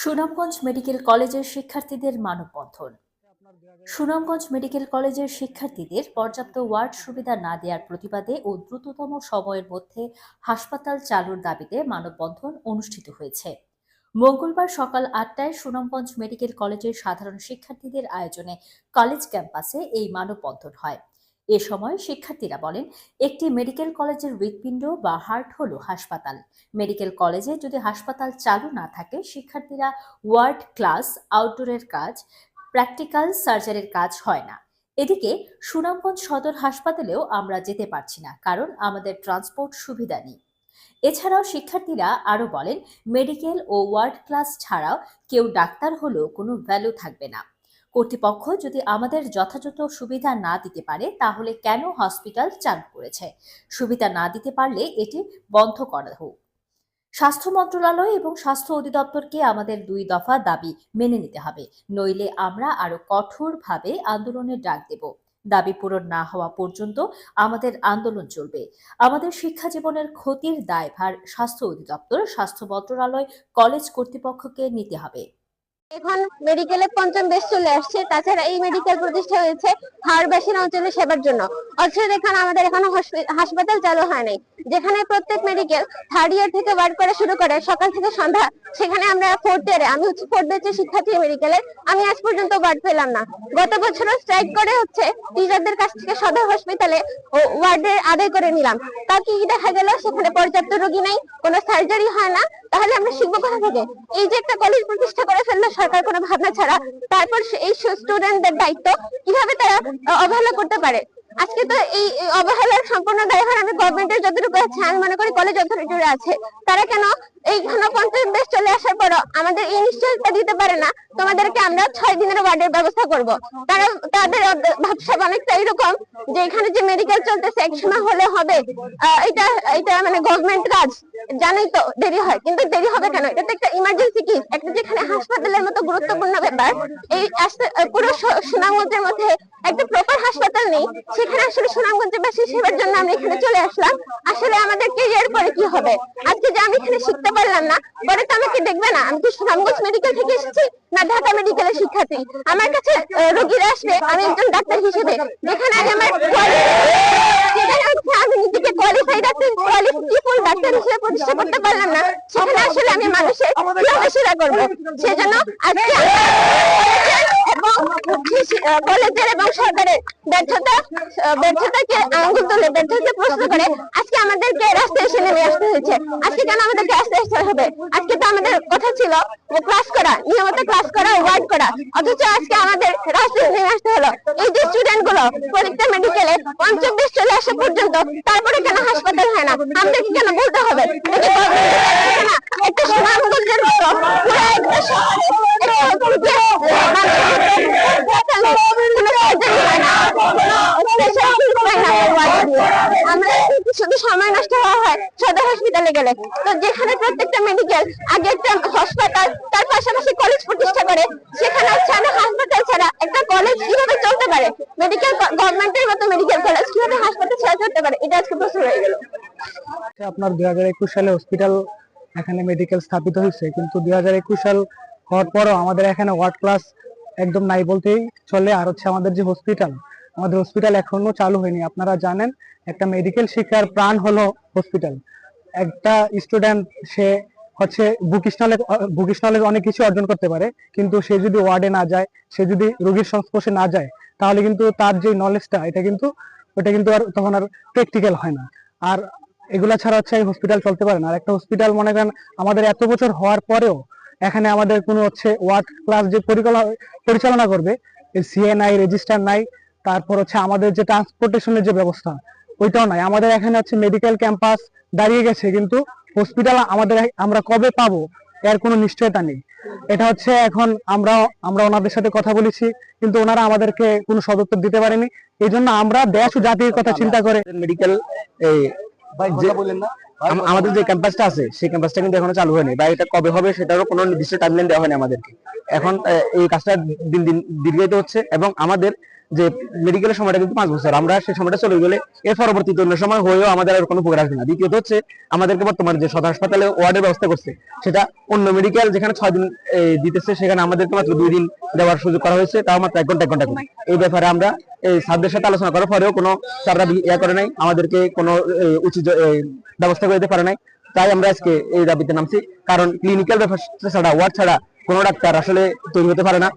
Sunamganj medical কলেজের শিক্ষার্থীদের মানববন্ধন। সুনামগঞ্জ মেডিকেল কলেজের শিক্ষার্থীদের পর্যাপ্ত ওয়ার্ড সুবিধা না দেওয়ার প্রতিবাদে ও দ্রুততম সময়ের মধ্যে হাসপাতাল চালুর দাবিতে মানববন্ধন অনুষ্ঠিত হয়েছে। মঙ্গলবার সকাল আটটায় সুনামগঞ্জ মেডিকেল কলেজের সাধারণ শিক্ষার্থীদের আয়োজনে কলেজ ক্যাম্পাসে এই মানববন্ধন হয়। এ সময় শিক্ষার্থীরা বলেন, একটি মেডিকেল কলেজের হৃৎপিণ্ড বা হার্ট হলো হাসপাতাল। মেডিকেল কলেজে যদি হাসপাতাল চালু না থাকে, শিক্ষার্থীরা ওয়ার্ড ক্লাস, আউটডোরের কাজ, প্র্যাকটিক্যাল সার্জারির কাজ হয় না। এদিকে সুনামগঞ্জ সদর হাসপাতালেও আমরা যেতে পারছি না, কারণ আমাদের ট্রান্সপোর্ট সুবিধা নেই। এছাড়াও শিক্ষার্থীরা আরও বলেন, মেডিকেল ও ওয়ার্ড ক্লাস ছাড়াও কেউ ডাক্তার হলেও কোনো ভ্যালু থাকবে না। কর্তৃপক্ষ যদি আমাদের যথাযথ সুবিধা না দিতে পারে, তাহলে কেন হসপিটাল চালু করেছে? সুবিধা না দিতে পারলে এটি বন্ধ করা হোক। স্বাস্থ্য মন্ত্রণালয় এবং স্বাস্থ্য অধিদপ্তরকে আমাদের দুই দফা দাবি মেনে নিতে হবে। নইলে আমরা আরও কঠোরভাবে আন্দোলনের ডাক দেব। দাবি পূরণ না হওয়া পর্যন্ত আমাদের আন্দোলন চলবে। আমাদের শিক্ষা জীবনের ক্ষতির দায়ভার স্বাস্থ্য অধিদপ্তর, স্বাস্থ্য মন্ত্রণালয়, কলেজ কর্তৃপক্ষকে নিতে হবে। এখন মেডিকেলে পঞ্চম বেশ চলে আসছে। তাছাড়া এই মেডিকেল প্রতিষ্ঠা হয়েছে হাওড়বাসীর অঞ্চলে সেবার জন্য। অথচ এখানে আমাদের এখনও হাসপাতাল চালু হয় নাই। যেখানে প্রত্যেক মেডিকেল থার্ড ইয়ার থেকে ওয়ার্ক করা শুরু করে, সকাল থেকে সন্ধ্যা, সেখানে আমরা ফোর্থ ইয়ারে আমি হচ্ছে ফোর্থ ব্যাচের শিক্ষার্থী মেডিকেলের আমি আজ পর্যন্ত ওয়ার্ড পেলাম না। গত বছরও স্ট্রাইক করে হচ্ছে টিচারদের কাছ থেকে সদর হসপিটালে ওয়ার্ডের আদায় করে নিলাম। তা কি দেখা গেল, সেখানে পর্যাপ্ত রোগী নেই, কোনো সার্জারি হয় না? তাহলে আমরা শিখব কোথা থেকে? এই যে একটা কলেজ প্রতিষ্ঠা করে ফেলল সরকার কোনো ভাবনা ছাড়া তারপর এই স্টুডেন্টদের দায়িত্ব কীভাবে তারা অবহেলা করতে পারে? আজকে তো এই এই অবহেলার সম্পূর্ণ দায়ভার আমি গভর্নমেন্টের যতটুকু আছে, আমি মনে করি কলেজ অথরিটির আছে। তারা কেন এইখানে পঞ্চায়েত বেশ চলে আসার পরও আমাদের এই নিশ্চয়তা দিতে পারে না? তোমাদেরকে আমরা ছয় দিনের ওয়ার্ডের ব্যবস্থা করব। তারা, তাদের ভাবসাব অনেকটা এরকম যে এখানে যে মেডিকেল চলতেছে এক সময় হলে হবে। এটা এটা মানে গভর্নমেন্ট কাজ। জানেই তো দেরি হয়, কিন্তু দেরি হবে কেন? এটা তো একটা ইমার্জেন্সি কেস একটা যেখানে হাসপাতালের মতো গুরুত্বপূর্ণ ব্যাপার। এই পুরো সুনামগঞ্জের মধ্যে একটা প্রপার হাসপাতাল নেই, সেখানে আসলে সুনামগঞ্জবাসী সেবার জন্য আমরা এখানে চলে আসলাম। আসলে আমাদের কেরিয়ার পরে কি হবে? আজকে যে আমি এখানে শিখতে পারলাম না, পরে তো আমাকে দেখবে না। আমি কি সুনামগঞ্জ মেডিকেল থেকে এসেছি না ঢাকা মেডিকেলের শিক্ষার্থী? আমার কাছে রোগীরা আসবে, আমি একজন ডাক্তার হিসেবে। যেখানে আমি আমার আমি নিজেকে কোয়ালিফাইড ডাক্তার কোয়ালিফিকেবল ডাক্তার হিসেবে প্রতিষ্ঠা করতে পারলাম না। সেখানে আসলে আমি মানুষের সেবা করব। সেজন্য আজকে এবং কলেজের এবং সরকারের ব্যর্থতা ব্যর্থতাকে আঙ্গুল তুলে প্রশ্ন করে, আজকে আমাদেরকে রাস্তায় এসে নেমে আসতে হয়েছে। আজকে কেন আমাদেরকে আসতে হবে? আজকে তো আমাদের কথা ছিল ক্লাস করা, নিয়মিত ক্লাস করা ওয়ার্ড করা। অথচ আজকে আমাদের রাস্তায় নেমে আসতে হলো। এই যে স্টুডেন্টগুলো পরীক্ষা মেডিকেলে পঞ্চম বেশ চলে আসা পর্যন্ত, তারপরে কেন হাসপাতাল হয় না? আমাদেরকে কেন বলতে হবে? একটা সুনামগঞ্জের একটা অভিজ্ঞ মানুষের মতো কোনো surgery হয় না, কোনো specialty হয় না আমার ward এ। আমরা শুধু সময় নষ্ট হওয়া হয়, সদর হসপিটালে গেলে। তো যেখানে প্রত্যেকটা মেডিকেল আগে একটা হাসপাতাল তার পাশাপাশি কলেজ প্রতিষ্ঠা করে, সেখানে আমরা হাসপাতাল ছাড়া একটা কলেজ কীভাবে চলতে পারে? মেডিকেল গভর্নমেন্টের মতো মেডিকেল কলেজ কীভাবে হাসপাতাল ছাড়া চলতে পারে? এটা আজকে প্রশ্ন রয়ে গেল। আপনার দুই হাজার একুশ সালে হসপিটাল এখানে মেডিকেল স্থাপিত হয়েছে, কিন্তু দুই হাজার একুশ সাল হওয়ার পরও আমাদের এখানে ওয়ার্ড ক্লাস একদম নাই বলতেই চলে, আর হচ্ছে আমাদের যে হসপিটাল আমাদের হসপিটাল এখনও চালু হয়নি। আপনারা জানেন, একটা মেডিকেল শিক্ষার প্রাণ হলো হসপিটাল একটা স্টুডেন্ট সে হচ্ছে বুকিশ নলেজ অনেক কিছু অর্জন করতে পারে, কিন্তু সে যদি ওয়ার্ডে না যায়, সে যদি রোগীর সংস্পর্শে না যায়, তাহলে কিন্তু তার যে নলেজটা এটা কিন্তু, ওটা কিন্তু আর তখন আর প্র্যাকটিক্যাল হয় না। আর এগুলা ছাড়া হচ্ছে হসপিটাল চলতে পারে না। আর একটা হসপিটাল মনে করেন, আমাদের এত বছর হওয়ার পরেও, এখানে আমাদের কোনো হচ্ছে ওয়ার্ড ক্লাস যে পরিকল্পনা পরিচালনা করবে সিএ নাই রেজিস্টার নাই তারপর হচ্ছে আমাদের যে ট্রান্সপোর্টেশনের যে ব্যবস্থা ওইটাও নাই। আমাদের এখানে হচ্ছে মেডিকেল ক্যাম্পাস দাঁড়িয়ে গেছে কিন্তু হসপিটাল আমাদের আমরা কবে পাবো? এর কোনো নিশ্চয়তা নেই। এটা হচ্ছে এখন আমরা আমরা ওনাদের সাথে কথা বলেছি কিন্তু ওনারা আমাদেরকে কোনো সদুত্তর দিতে পারেনি। এই জন্য আমরা দেশ ও জাতির কথা চিন্তা করে মেডিকেল আমাদের যে ক্যাম্পাসটা আছে সেই ক্যাম্পাসটা কিন্তু এখনও চালু হয়নি। বা এটা কবে হবে সেটারও কোনো নির্দিষ্ট টাইমলাইন দেওয়া হয়নি আমাদেরকে। এখন এই কাজটা দিন দিন দীর্ঘায়িত হচ্ছে এবং আমাদের যে মেডিকেলের সময়টা কিন্তু পাঁচ বছর। আমরা সেই সময়টা চলে গেলে এর পরবর্তীতে অন্য সময় হয়েও আমাদের আর কোনো উপকার আসবে না। দ্বিতীয়ত হচ্ছে আমাদেরকে বর্তমানে যে সদর হাসপাতালে ওয়ার্ডের ব্যবস্থা করছে সেটা অন্য মেডিকেল যেখানে ছয় দিন দিতেছে সেখানে আমাদেরকে মাত্র দুই দিন দেওয়ার সুযোগ করা হয়েছে। তাও মাত্র এক ঘণ্টা এক ঘণ্টা করে। এই ব্যাপারে আমরা এই স্যারদের সাথে আলোচনা করার পরেও কোনো স্যাররা বি- ইয়া করে নাই। আমাদেরকে কোনো উচিত ব্যবস্থা করে দিতে পারে নাই। তাই আমরা আজকে এই দাবিতে নামছি। কারণ ক্লিনিক্যাল ব্যাপার ছাড়া ওয়ার্ড ছাড়া কোনো ডাক্তার আসলে তৈরি হতে পারে না।